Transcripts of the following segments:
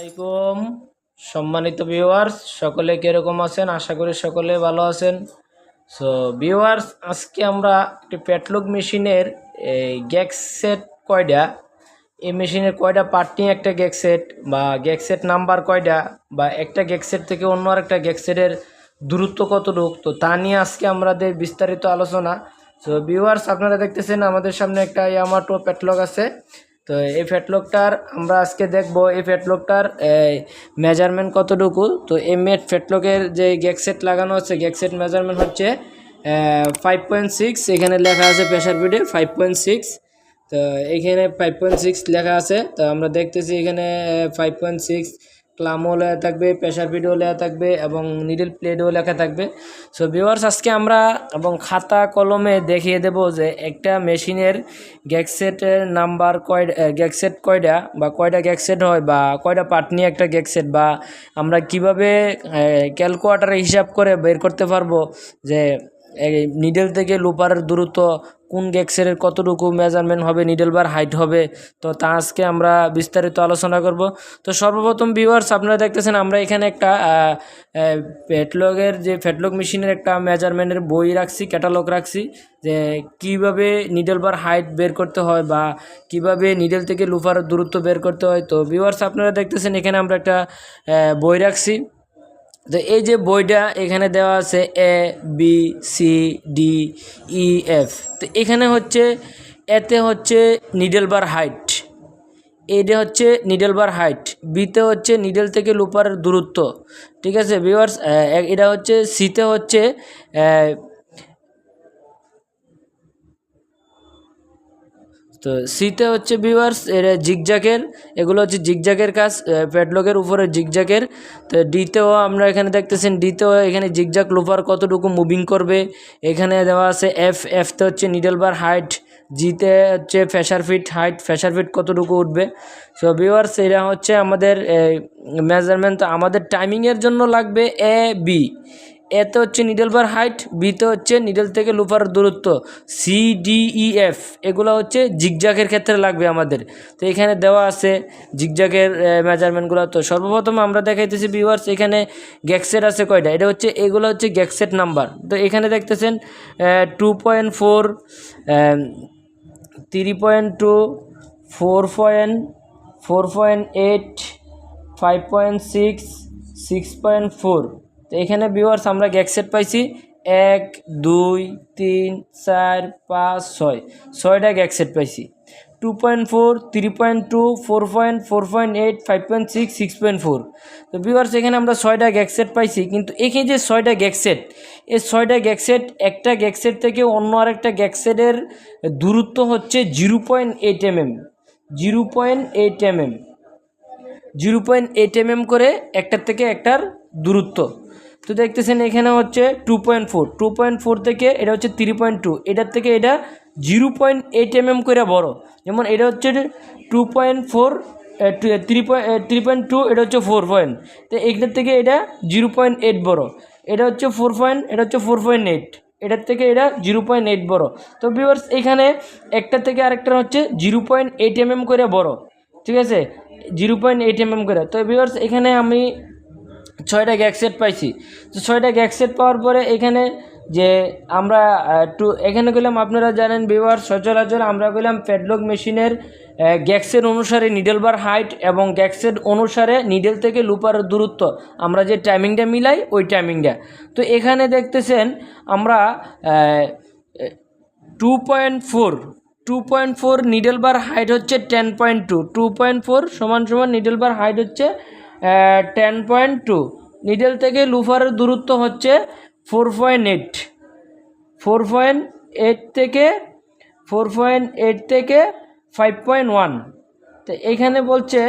আসসালামাইকুম সম্মানিত ভিউয়ার্স সকলে কীরকম আছেন? আশা করি সকলে ভালো আছেন। সো ভিউয়ার্স আজকে আমরা একটি প্যাটলক মেশিনের এই গ্যাক সেট কয়টা? এই মেশিনের কয়টা পার্ট নিয়ে একটা গ্যাক সেট বা গ্যাক সেট নাম্বার কয়টা বা একটা গ্যাক সেট থেকে অন্য আরেকটা গ্যাক সেটের দূরত্ব কতটুক? তো তা নিয়ে আজকে আমাদের বিস্তারিত আলোচনা। সো ভিউয়ার্স আপনারা দেখতেছেন আমাদের সামনে একটা ইয়ামাটো প্যাটলক আছে। তো এই ফ্যাটলকটার আমরা আজকে দেখব, এই ফ্যাটলকটার মেজারমেন্ট কতটুকু? তো এই মেট ফ্যাটলকের যে গ্যাকসেট লাগানো হচ্ছে গ্যাকসেট মেজারমেন্ট হচ্ছে ফাইভ পয়েন্ট সিক্স এখানে লেখা আছে প্রেশার বিডে ফাইভ পয়েন্ট সিক্স তো এখানে ফাইভ পয়েন্ট সিক্স লেখা আছে, তো আমরা দেখতেছি এখানে ফাইভ পয়েন্ট সিক্স ক্লামও লেখা থাকবে প্রেশার ভিডিও লেখা থাকবে এবং নিডল প্লেডও লেখা থাকবে। সো ভিওয়ার্স আজকে আমরা এবং খাতা কলমে দেখিয়ে দেব যে একটা মেশিনের গ্যাকসেটের নাম্বার কয় গ্যাকসেট কয়টা বা কয়টা গ্যাকসেট হয় বা কয়টা পার্ট নিয়ে একটা গ্যাকসেট বা আমরা কীভাবে ক্যালকুলেটারে হিসাব করে বের করতে পারব যে নিডেল থেকে লুপারের দূরত্ব কোন গ্যাক্সের কতটুকু মেজারমেন্ট হবে নিডেল বার হাইট হবে, তো তা আজকে আমরা বিস্তারিত আলোচনা করব। তো সর্বপ্রথম ভিউয়ার্স আপনারা দেখতেছেন আমরা এখানে একটা ফ্যাটলগের যে ফ্যাটলগ মেশিনের একটা মেজারমেন্টের বই রাখছি ক্যাটালগ রাখছি, যে কীভাবে নিডেল বার হাইট বের করতে হয় বা কীভাবে নিডেল থেকে লুফার দূরত্ব বের করতে হয়। তো ভিউয়ার্স আপনারা দেখতেছেন এখানে আমরা একটা বই রাখছি। তো এই যে বইটা এখানে দেওয়া আছে A B C D E F তো এখানে হচ্ছে এতে হচ্ছে নিডেল বার হাইট এইটা হচ্ছে নিডেল বার হাইট বিতে হচ্ছে নিডেল থেকে লুপারের দূরত্ব। ঠিক আছে ভিওয়ার্স এটা হচ্ছে সিতে হচ্ছে তো সিতে হচ্ছে ভিউয়ার্স এটা জিগজাকের এগুলো হচ্ছে জিগজাকের কাজ প্যাডলকের উপরে জিগজাকের তো ডিতেও আমরা এখানে দেখতেছেন ডিতেও এখানে জিগজাক লোফার কতটুকু মুভিং করবে। এখানে দেওয়া আছে এফ এফতে হচ্ছে নিডেল বার হাইট জিতে হচ্ছে presser feet height presser feet কতটুকু উঠবে। সো ভিউয়ার্স এটা হচ্ছে আমাদের মেজারমেন্ট আমাদের টাইমিংয়ের জন্য লাগবে এ বি এতে হচ্ছে নিডেল বার হাইট বিতে হচ্ছে নিডেল থেকে লুফার দূরত্ব সি ডি ই এফ এগুলো হচ্ছে জিগজাগের ক্ষেত্রে লাগবে আমাদের। তো এখানে দেওয়া আছে জিগজাগের মেজারমেন্টগুলো তো সর্বপ্রথম আমরা দেখাইতেছি ভিউয়ার্স এখানে গ্যাকসেট আছে কয়টা? এটা হচ্ছে, এগুলো হচ্ছে গ্যাকসেট নাম্বার তো এখানে দেখতেছেন two point four three point two four point four point eight five point six six point four তো এখানে ভিউয়ার্স আমরা গ্যাকসেট পাইছি। এক, দুই, তিন, চার, পাঁচ, ছয়। ছয়টা গ্যাকসেট পাইছি। Two point four three point two four point four point eight five point six six point four তো ভিউয়ার্স এখানে আমরা ছয়টা গ্যাকসেট পাইছি। কিন্তু এখানে যে ছয়টা গ্যাকসেট এই ছয়টা গ্যাকসেট একটা গ্যাকসেট থেকে অন্য আরেকটা গ্যাকসেটের দূরত্ব হচ্ছে zero point eight M M zero point eight M M zero point eight M M করে একটার থেকে একটার দূরত্ব। তো দেখতেছেন এখানে হচ্ছে two point four two point four থেকে এটা হচ্ছে থ্রি পয়েন্ট টু এটার থেকে এটা zero point eight M M করে বড়। যেমন এটা হচ্ছে two point four three point three point two এটা হচ্ছে ফোর পয়েন্ট তো এটার থেকে এটা জিরো পয়েন্ট এইট বড়। এটা হচ্ছে ফোর পয়েন্ট এটা হচ্ছে ফোর পয়েন্ট এইট এটার থেকে এটা জিরো পয়েন্ট এইট বড়। তো ভিউয়ার্স এখানে একটা থেকে আরেকটা হচ্ছে zero point eight M M করে বড়। ঠিক আছে? Zero point eight M M করে। তো ভিউয়ার্স এখানে আমি ছয়টা গ্যাক সেট পাইছি। তো ছয়টা গ্যাক সেট পাওয়ার পরে এখানে যে আমরা টু এখানে গেলাম, আপনারা জানেন বিবার সচরাচর আমরা গেলাম ফেডলক মেশিনের গ্যাক্সের অনুসারে নিডেল বার হাইট এবং গ্যাক্সের অনুসারে নিডেল থেকে লুপার দূরত্ব। আমরা যে টাইমিংটা মিলাই, ওই টাইমিংটা তো এখানে দেখতেছেন, আমরা two point four two point four needle bar height হচ্ছে ten point two two point four সমান সমান নিডেল বার হাইট হচ্ছে টেন পয়েন্ট টু নিডেল থেকে লুফারের দূরত্ব হচ্ছে four point eight four point eight থেকে ফোর পয়েন্ট এইট থেকে ফাইভ পয়েন্ট ওয়ান তো এখানে বলছে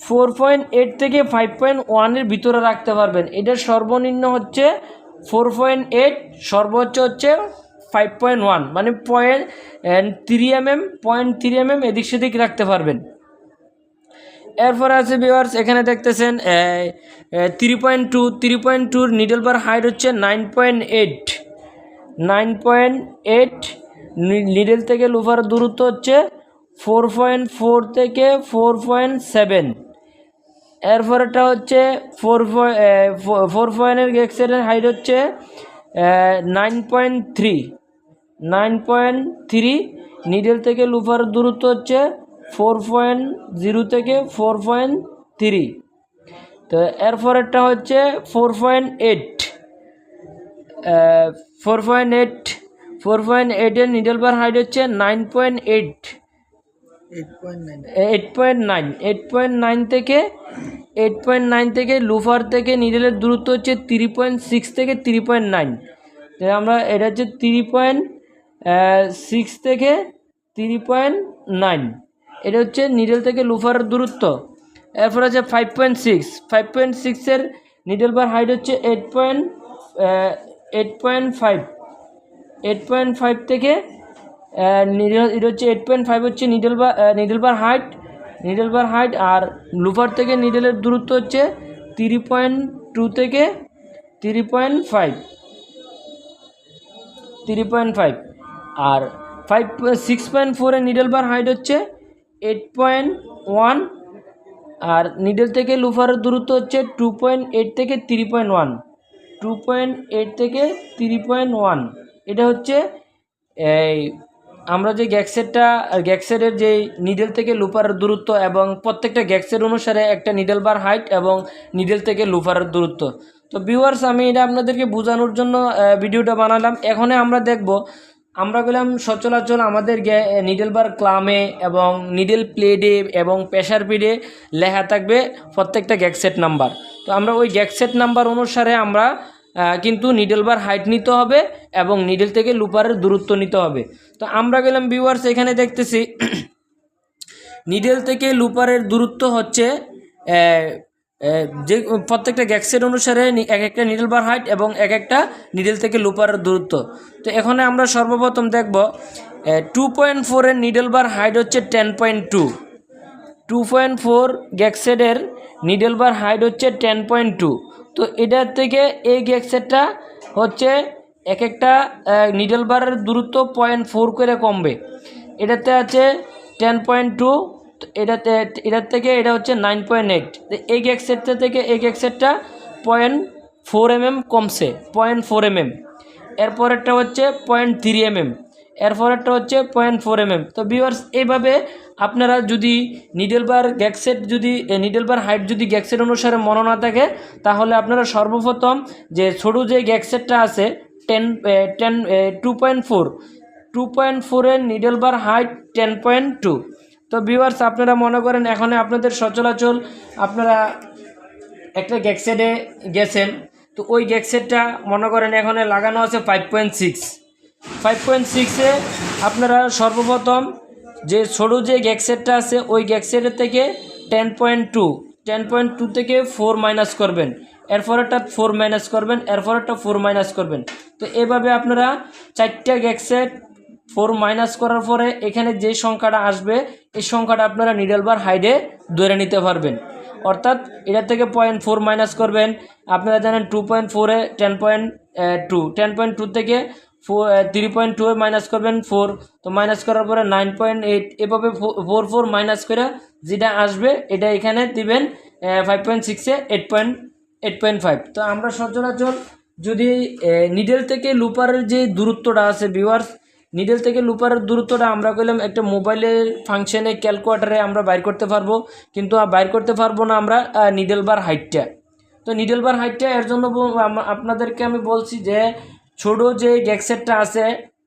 ফোর পয়েন্ট এইট থেকে ফাইভ পয়েন্ট ওয়ানের ভিতরে রাখতে পারবেন। এটার সর্বনিম্ন হচ্ছে ফোর পয়েন্ট এইট সর্বোচ্চ হচ্ছে ফাইভ পয়েন্ট ওয়ান মানে point three M M point three M M এদিক সেদিক রাখতে পারবেন। এরপর আছে ভিওয়ার্স এখানে দেখতেছেন three point two three point টুর নিডল বার হাইট হচ্ছে nine point eight nine point eight needle থেকে লোফার দূরত্ব হচ্ছে ফোর পয়েন্ট ফোর থেকে ফোর পয়েন্ট সেভেন এরপরেরটা হচ্ছে ফোর ফোর পয়েন্টের গ্যাক্সেটের হাইট হচ্ছে nine point three nine point three needle থেকে লুফার দূরত্ব হচ্ছে ফোর পয়েন্ট জিরো থেকে ফোর পয়েন্ট থ্রি। তো এরপরেরটা হচ্ছে four point eight. Four point eight four point এইটের নিডেল বার হাইট হচ্ছে nine point eight. Eight point nine. Eight point nine eight point nine থেকে এইট পয়েন্ট নাইন থেকে looper থেকে নিডেলের দূরত্ব হচ্ছে থ্রি পয়েন্ট সিক্স থেকে থ্রি পয়েন্ট নাইন। আমরা এটা হচ্ছে থ্রি পয়েন্ট সিক্স থেকে থ্রি পয়েন্ট নাইন। এটা হচ্ছে নিডেল থেকে লুফারের দূরত্ব। এরপর আছে five point six five point সিক্সের নিডেল বার হাইট হচ্ছে eight point eight point five eight point five থেকে নিডেল এটা হচ্ছে এইট পয়েন্ট ফাইভ হচ্ছে needle bar needle bar height needle bar height আর লুফার থেকে নিডেলের দূরত্ব হচ্ছে থ্রি পয়েন্ট টু থেকে three point five three point five আর ফাইভ সিক্স পয়েন্ট ফোরের নিডেল বার হাইট হচ্ছে এইট পয়েন্ট ওয়ান আর নিডেল থেকে লুফারের দূরত্ব হচ্ছে টু পয়েন্ট এইট থেকে three point one two point eight থেকে থ্রি পয়েন্ট ওয়ান এটা হচ্ছে, এই, আমরা যে গ্যাক্সেটটা গ্যাক্সেটের যে নিডেল থেকে লুপারের দূরত্ব এবং প্রত্যেকটা গ্যাক্সেট অনুসারে একটা নিডেল বার হাইট এবং নিডেল থেকে লুপারের দূরত্ব। তো ভিউয়ার্স আমি এটা আপনাদেরকে বোঝানোর জন্য ভিডিওটা বানালাম। এখানে আমরা দেখব আমরা গেলাম সচরাচর আমাদের নিডেল বার ক্লামে এবং নিডেল প্লেডে এবং প্রেশার পিডে লেখা থাকবে প্রত্যেকটা গ্যাকসেট নাম্বার তো আমরা ওই গ্যাকসেট নাম্বার অনুসারে আমরা কিন্তু নিডেল বার হাইট নিতে হবে এবং নিডেল থেকে লুপারের দূরত্ব নিতে হবে। তো আমরা গেলাম ভিউয়ার্স এখানে দেখতেছি নিডেল থেকে লুপারের দূরত্ব হচ্ছে যে প্রত্যেকটা গ্যাক্সের অনুসারে এক একটা নিডেল বার হাইট এবং এক একটা নিডেল থেকে লুপারের দূরত্ব। তো এখানে আমরা সর্বপ্রথম দেখব টু পয়েন্ট ফোরের নিডেল বার হাইট হচ্ছে ten point two two point four গ্যাকসেটের needle bar height হচ্ছে টেন পয়েন্ট টু তো এটার থেকে এই গ্যাকসেটটা হচ্ছে এক একটা নিডেল বারের দূরত্ব পয়েন্ট ফোর করে কমবে। এটাতে আছে টেন পয়েন্ট টু এটাতে, এটার থেকে এটা হচ্ছে নাইন পয়েন্ট এইট এই গ্যাকসেটটা থেকে, এই গ্যাকসেটটা পয়েন্ট ফোর এম এম কমছে পয়েন্ট ফোর এম এম এরপরেরটা হচ্ছে পয়েন্ট থ্রি এম এম এরপরেরটা হচ্ছে পয়েন্ট ফোর এম এম তো ভিউয়ার্স এইভাবে আপনারা যদি নিডেল বার গ্যাকসেট যদি নিডেল বার হাইট যদি গ্যাকসেট অনুসারে মনে না থাকে, তাহলে আপনারা সর্বপ্রথম যে ছোটো যে গ্যাকসেটটা আছে ten ten two point four two point ফোরের needle bar height ten point two তো ভিউয়ার্স আপনারা মনে করেন এখানে আপনাদের সচরাচর আপনারা একটা গ্যাকসেটে গেছেন। তো ওই গ্যাকসেটটা মনে করেন এখানে লাগানো আছে five point six five point সিক্সে আপনারা সর্বপ্রথম যে ছোটো যে গ্যাকসেটটা আছে, ওই গ্যাকসেটের থেকে ten point two ten point two থেকে ফোর মাইনাস করবেন। এরপরেরটা ফোর মাইনাস করবেন, এরপরেরটা ফোর মাইনাস করবেন। তো এভাবে আপনারা চারটা গ্যাকসেট ফোর মাইনাস করার পরে এখানে যে সংখ্যাটা আসবে, এই সংখ্যাটা আপনারা নিডেল বার হাইডে ধরে নিতে পারবেন। অর্থাৎ এটা থেকে পয়েন্ট ফোর মাইনাস করবেন। আপনারা জানেন টু পয়েন্ট ফোরে ten point two ten point two থেকে four three point two minus করবেন ফোর তো মাইনাস করার পরে নাইন পয়েন্ট এইট এভাবে ফোর ফোর মাইনাস করে যেটা আসবে, এটা এখানে দিবেন ফাইভ পয়েন্ট সিক্সে eight point eight point five তো আমরা সচরাচর যদি নিডেল থেকে লুপারের যে দূরত্বটা আছে ভিউয়ার্স নিডেল থেকে লুপারের দূরত্বটা আমরা কইলাম একটা মোবাইলের ফাংশনে ক্যালকুলেটারে আমরা বাইর করতে পারব। কিন্তু বাইর করতে পারব না আমরা নিডেল বার হাইটটা তো নিডেল বার হাইটটা এর জন্য আপনাদেরকে আমি বলছি যে, ছোটো যে গ্যাকসেটটা আছে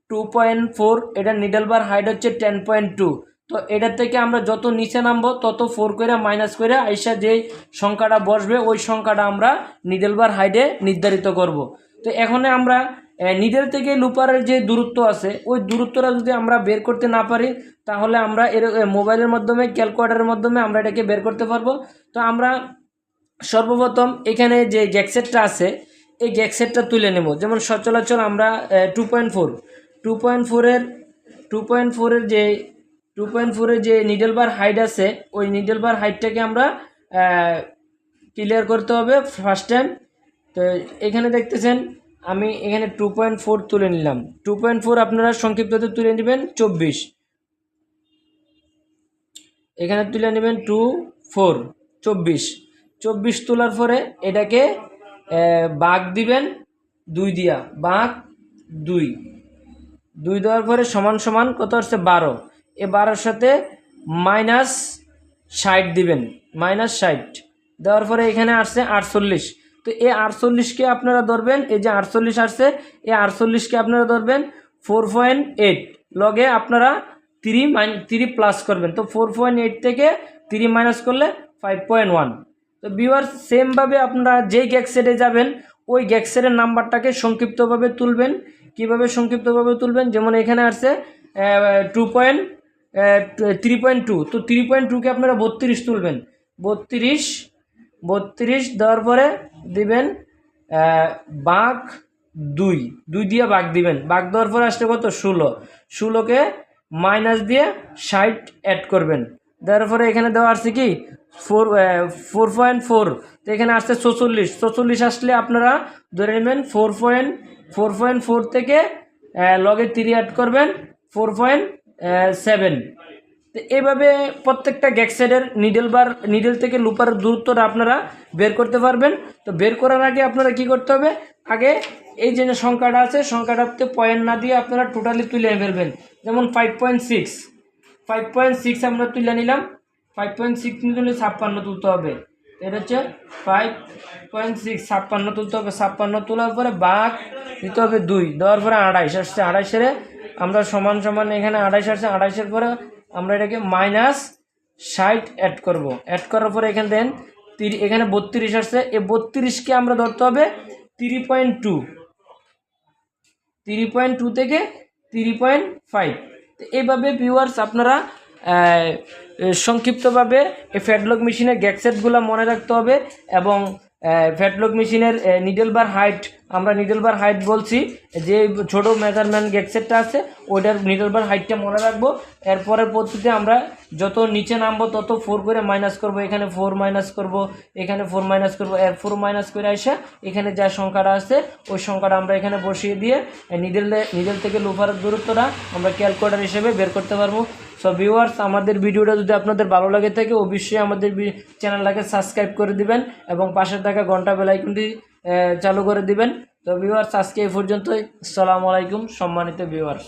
টু পয়েন্ট ফোর এটা নিডেল বার হাইট হচ্ছে টেন পয়েন্ট টু তো এটার থেকে আমরা যত নিচে নামবো, তত ফোর করে মাইনাস করে আইসা যেই সংখ্যাটা বসবে, ওই সংখ্যাটা আমরা নিডেল বার হাইটে নির্ধারিত করব। তো এখানে আমরা নিডেল থেকে লুপারের যে দূরত্ব আছে, ওই দূরত্বটা যদি আমরা বের করতে না পারি, তাহলে আমরা এর মোবাইলের মাধ্যমে ক্যালকুলেটারের মাধ্যমে আমরা এটাকে বের করতে পারব। তো আমরা সর্বপ্রথম এখানে যে গ্যাকসেটটা আছে, এই গ্যাকসেটটা তুলে নেব। যেমন সচরাচর আমরা two point four two point ফোরের টু পয়েন্ট ফোরের যে টু পয়েন্ট ফোরের যে নিডেল বার হাইট আছে, ওই নিডেল বার হাইটটাকে আমরা ক্লিয়ার করতে হবে ফার্স্ট টাইম তো এখানে দেখতেছেন আমি এখানে টু পয়েন্ট ফোর তুলে নিলাম। টু পয়েন্ট ফোর আপনারা সংক্ষিপ্ততে তুলে নেবেন চব্বিশ। এখানে তুলে নেবেন টু ফোর চব্বিশ। চব্বিশ তোলার পরে এটাকে বাঘ দিবেন দুই দিয়া। বাঘ দুই। দুই দেওয়ার পরে সমান সমান কত হচ্ছে বারো। এ বারোর সাথে মাইনাস ষাট দিবেন। মাইনাস ষাট। দেওয়ার পরে এখানে আসছে আটচল্লিশ। তো এই আটচল্লিশকে আপনারা ধরবেন, এই যে আটচল্লিশ আসছে এই আটচল্লিশকে আপনারা ধরবেন ফোর পয়েন্ট এইট লগে আপনারা থ্রি মাইন থ্রি প্লাস করবেন। তো ফোর পয়েন্ট এইট থেকে থ্রি মাইনাস করলে ফাইভ পয়েন্ট ওয়ান তো বিওয়ার সেমভাবে আপনারা যেই গ্যাক সেটে যাবেন, ওই গ্যাক সেটের নাম্বারটাকে সংক্ষিপ্তভাবে তুলবেন। কীভাবে সংক্ষিপ্তভাবে তুলবেন? যেমন এখানে আসছে two point three point two তো থ্রি পয়েন্ট টুকে আপনারা বত্রিশ তুলবেন। বত্রিশ বত্রিশ দেওয়ার পরে দিবেন বাঘ দুই। দুই দিয়ে বাঘ দিবেন। বাঘ দেওয়ার পরে আসছে কত? ষোলো। ষোলোকে মাইনাস দিয়ে ষাট অ্যাড করবেন। দেওয়ার পরে এখানে দেওয়া আসছে কি? ফোর ফোর পয়েন্ট ফোর তো এখানে আসছে চৌচল্লিশ চৌচল্লিশ আসলে আপনারা ধরে নেবেন four point four point four থেকে লগে থ্রি অ্যাড করবেন ফোর পয়েন্ট সেভেন তো এইভাবে প্রত্যেকটা গ্যাকসাইডের নিডেল বার নিডেল থেকে লুপার দূরত্বটা আপনারা বের করতে পারবেন। তো বের করার আগে আপনারা কি করতে হবে? আগে এই যে সংখ্যাটা আছে, সংখ্যাটাতে পয়েন্ট না দিয়ে আপনারা টোটালি তুলে ফেলবেন। যেমন five point six five point six আমরা তুলে নিলাম। ফাইভ পয়েন্ট সিক্স ছাপ্পান্ন তুলতে হবে। এটা হচ্ছে ফাইভ পয়েন্ট সিক্স তুলতে হবে। ছাপ্পান্ন তোলার পরে বাঘ দিতে হবে দুই। দেওয়ার পরে আড়াইশ। আসছে আড়াইশের আমরা সমান সমান এখানে আড়াইশ আসছে। আড়াইশের পরে আমরা এটাকে মাইনাস ষাট অ্যাড করব। অ্যাড করার পরে এখানে দেন, তিরি এখানে বত্রিশ আসছে। এই বত্রিশকে আমরা ধরতে হবে three point two three point two থেকে থ্রি পয়েন্ট ফাইভ তো এইভাবে ভিউয়ার্স আপনারা সংক্ষিপ্তভাবে এই ফ্যাটলক মেশিনের গ্যাকসেটগুলো মনে রাখতে হবে এবং ফ্যাটলক মেশিনের নিডেল বার হাইট আমরা নিডেল বার হাইট বলছি, যে ছোটো মেজারমেন্ট গ্যাকসেটটা আছে, ওইটার নিডেল বার হাইটটা মনে রাখব। এরপরের পদ্ধতিতে আমরা যত নিচে নামবো, তত ফোর করে মাইনাস করব, এখানে ফোর মাইনাস করব, এখানে ফোর মাইনাস করব এর ফোর মাইনাস করে আসে, এখানে যা সংখ্যাটা আছে, ওই সংখ্যাটা আমরা এখানে বসিয়ে দিয়ে নিডেল নিডেল থেকে লোফারের দূরত্বটা আমরা ক্যালকুলেটার হিসেবে বের করতে পারব। সো ভিউয়ার্স আমাদের ভিডিওটা যদি আপনাদের ভালো লাগে থাকে, অবশ্যই আমাদের চ্যানেলটাকে সাবস্ক্রাইব করে দিবেন এবং পাশে থাকা ঘণ্টা বেলাইকনটি চালু করে দিবেন। তো ভিউয়ার্স আজকে এই পর্যন্তই। আসসালামু আলাইকুম, সম্মানিত ভিউয়ার্স